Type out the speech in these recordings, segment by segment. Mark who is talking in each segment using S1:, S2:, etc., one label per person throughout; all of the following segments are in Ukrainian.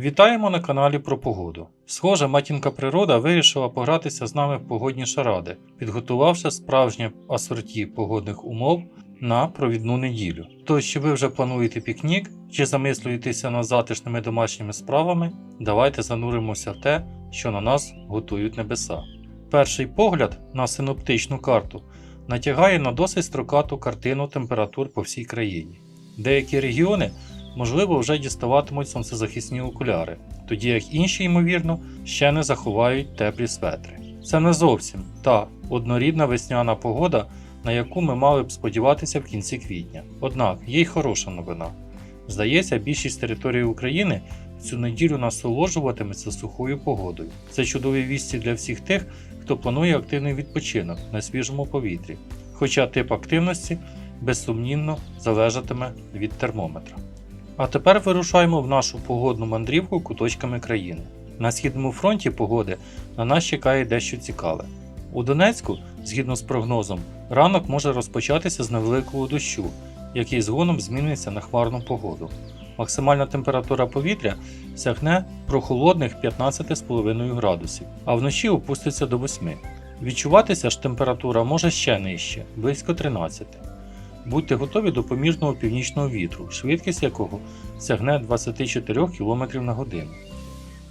S1: Вітаємо на каналі про погоду. Схоже, матінка природа вирішила погратися з нами в погодні шаради, підготувавши справжнє асорті погодних умов на провідну неділю. Тож, чи ви вже плануєте пікнік чи замислюєтеся над затишними домашніми справами, давайте зануримося в те, що на нас готують небеса. Перший погляд на синоптичну карту натягає на досить строкату картину температур по всій країні. Деякі регіони можливо вже діставатимуть сонцезахисні окуляри, тоді як інші, ймовірно, ще не заховають теплі светри. Це не зовсім та однорідна весняна погода, на яку ми мали б сподіватися в кінці квітня. Однак є й хороша новина. Здається, більшість території України цю неділю насолоджуватиметься сухою погодою. Це чудові вісті для всіх тих, хто планує активний відпочинок на свіжому повітрі, хоча тип активності безсумнівно залежатиме від термометра. А тепер вирушаємо в нашу погодну мандрівку куточками країни. На східному фронті погоди на нас чекає дещо цікаве. У Донецьку, згідно з прогнозом, ранок може розпочатися з невеликого дощу, який згодом зміниться на хмарну погоду. Максимальна температура повітря сягне прохолодних 15,5 градусів, а вночі опуститься до 8. Відчуватися ж температура може ще нижче, близько 13. Будьте готові до помірного північного вітру, швидкість якого сягне 24 км на годину.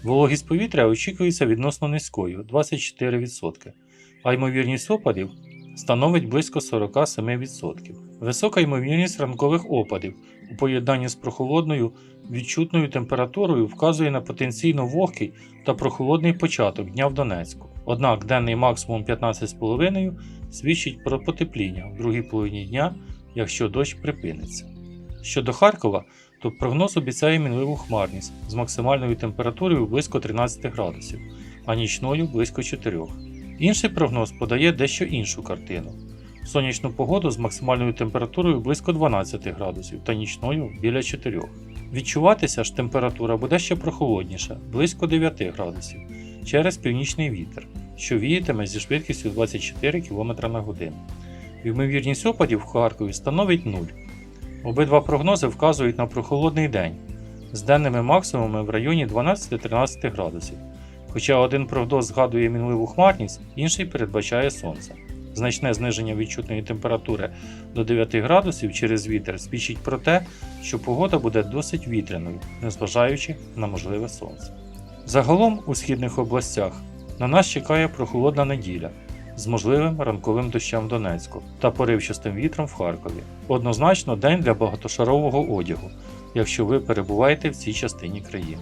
S1: Вологість повітря очікується відносно низькою 24%, а ймовірність опадів становить близько 47%. Висока ймовірність ранкових опадів у поєднанні з прохолодною відчутною температурою вказує на потенційно вогкий та прохолодний початок дня в Донецьку. Однак денний максимум 15,5 свідчить про потепління в другій половині дня, якщо дощ припиниться. Щодо Харкова, то прогноз обіцяє мінливу хмарність з максимальною температурою близько 13 градусів, а нічною близько 4. Інший прогноз подає дещо іншу картину. Сонячну погоду з максимальною температурою близько 12 градусів та нічною біля 4. Відчуватися ж температура буде ще прохолодніша, близько 9 градусів, через північний вітер, що віятиме зі швидкістю 24 км на годину. Ймовірність опадів в Харкові становить 0. Обидва прогнози вказують на прохолодний день з денними максимумами в районі 12-13 градусів. Хоча один прогноз згадує мінливу хмарність, інший передбачає сонце. Значне зниження відчутної температури до 9 градусів через вітер свідчить про те, що погода буде досить вітряною, незважаючи на можливе сонце. Загалом у східних областях на нас чекає прохолодна неділя з можливим ранковим дощем в Донецьку та поривчастим вітром в Харкові. Однозначно день для багатошарового одягу, якщо ви перебуваєте в цій частині країни.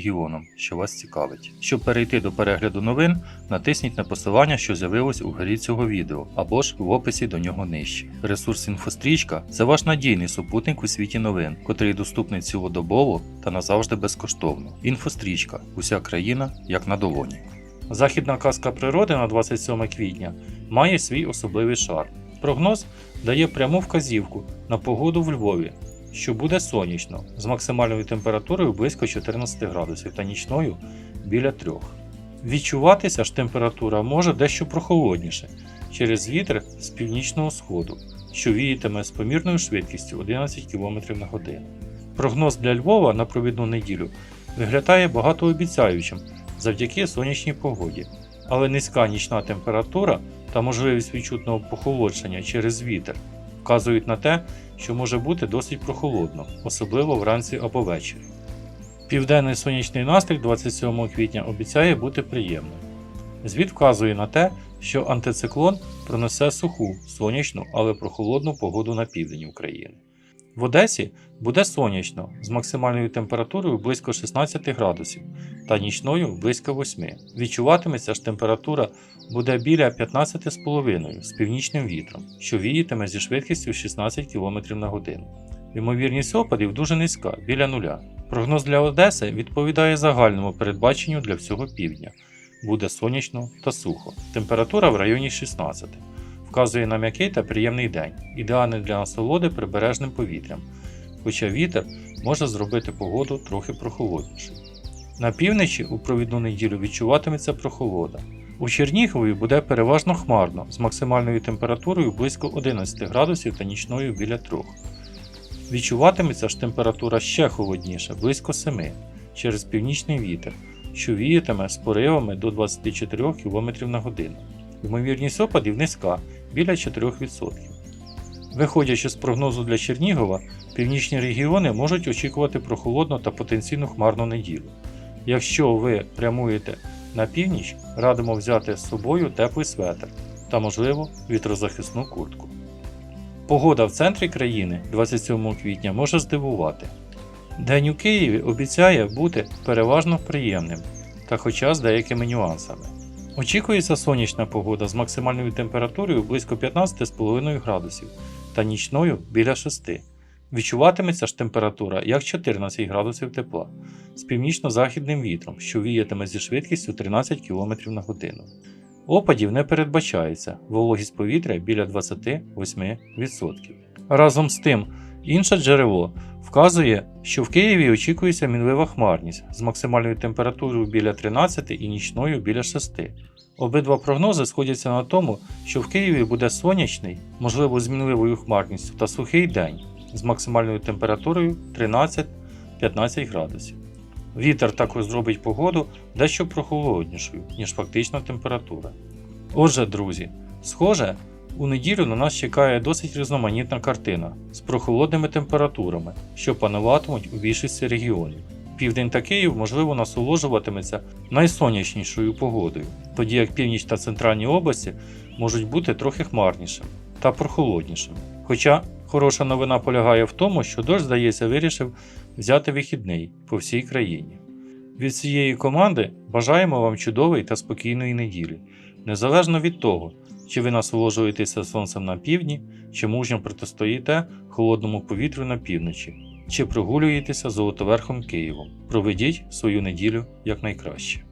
S1: що вас цікавить. Щоб перейти до перегляду новин, натисніть на посилання, що з'явилось у горі цього відео, або ж в описі до нього нижче. Ресурс інфострічка це ваш надійний супутник у світі новин, котрий доступний цілодобово та назавжди безкоштовно. Інфострічка уся країна як на долоні. Західна казка природи на 27 квітня має свій особливий шар. Прогноз дає пряму вказівку на погоду в Львові, що буде сонячно з максимальною температурою близько 14 градусів та нічною біля 3. Відчуватися ж температура може дещо прохолодніше через вітер з північного сходу, що віятиме з помірною швидкістю 11 км на годину. Прогноз для Львова на провідну неділю виглядає багатообіцяючим завдяки сонячній погоді, але низька нічна температура та можливість відчутного похолодження через вітер вказують на те, що може бути досить прохолодно, особливо вранці або ввечері. Південний сонячний настрій 27 квітня обіцяє бути приємним. Звіт вказує на те, що антициклон пронесе суху, сонячну, але прохолодну погоду на південь України. В Одесі буде сонячно з максимальною температурою близько 16 градусів та нічною близько 8. Відчуватиметься ж температура буде біля 15,5 з північним вітром, що віятиме зі швидкістю 16 км на годину. Ймовірність опадів дуже низька, біля нуля. Прогноз для Одеси відповідає загальному передбаченню для всього півдня. Буде сонячно та сухо. Температура в районі 16. Вказує на м'який та приємний день, ідеальний для насолоди прибережним повітрям. Хоча вітер може зробити погоду трохи прохолоднішою. На півночі у провідну неділю відчуватиметься прохолода. У Чернігові буде переважно хмарно з максимальною температурою близько 11 градусів та нічною біля 3. Відчуватиметься ж температура ще холодніша, близько 7, через північний вітер, що віятиме з поривами до 24 км на годину. Ймовірність опадів низька біля 4%. Виходячи з прогнозу для Чернігова, північні регіони можуть очікувати прохолодну та потенційно хмарну неділю. Якщо ви прямуєте на північ, радимо взяти з собою теплий светр та, можливо, вітрозахисну куртку. Погода в центрі країни 27 квітня може здивувати. День у Києві обіцяє бути переважно приємним, та хоча з деякими нюансами. Очікується сонячна погода з максимальною температурою близько 15,5 градусів та нічною біля 6. Відчуватиметься ж температура як 14 градусів тепла з північно-західним вітром, що віятиме зі швидкістю 13 км на годину. Опадів не передбачається, вологість повітря біля 28%. Разом з тим, інше джерело вказує, що в Києві очікується мінлива хмарність з максимальною температурою біля 13 і нічною біля 6. Обидва прогнози сходяться на тому, що в Києві буде сонячний, можливо, з мінливою хмарністю та сухий день з максимальною температурою 13-15 градусів. Вітер також зробить погоду дещо прохолоднішою, ніж фактична температура. Отже, друзі, схоже, у неділю на нас чекає досить різноманітна картина з прохолодними температурами, що пануватимуть у більшості регіонів. Південь та Київ, можливо, насолоджуватиметься найсонячнішою погодою, тоді як північ та центральні області можуть бути трохи хмарнішими та прохолоднішими. Хоча хороша новина полягає в тому, що дощ, здається, вирішив взяти вихідний по всій країні. Від цієї команди бажаємо вам чудової та спокійної неділі, незалежно від того, чи ви насолоджуєтеся сонцем на півдні, чи мужньо протистоїте холодному повітрю на півночі, чи прогулюєтеся золотоверхом Києвом. Проведіть свою неділю якнайкраще.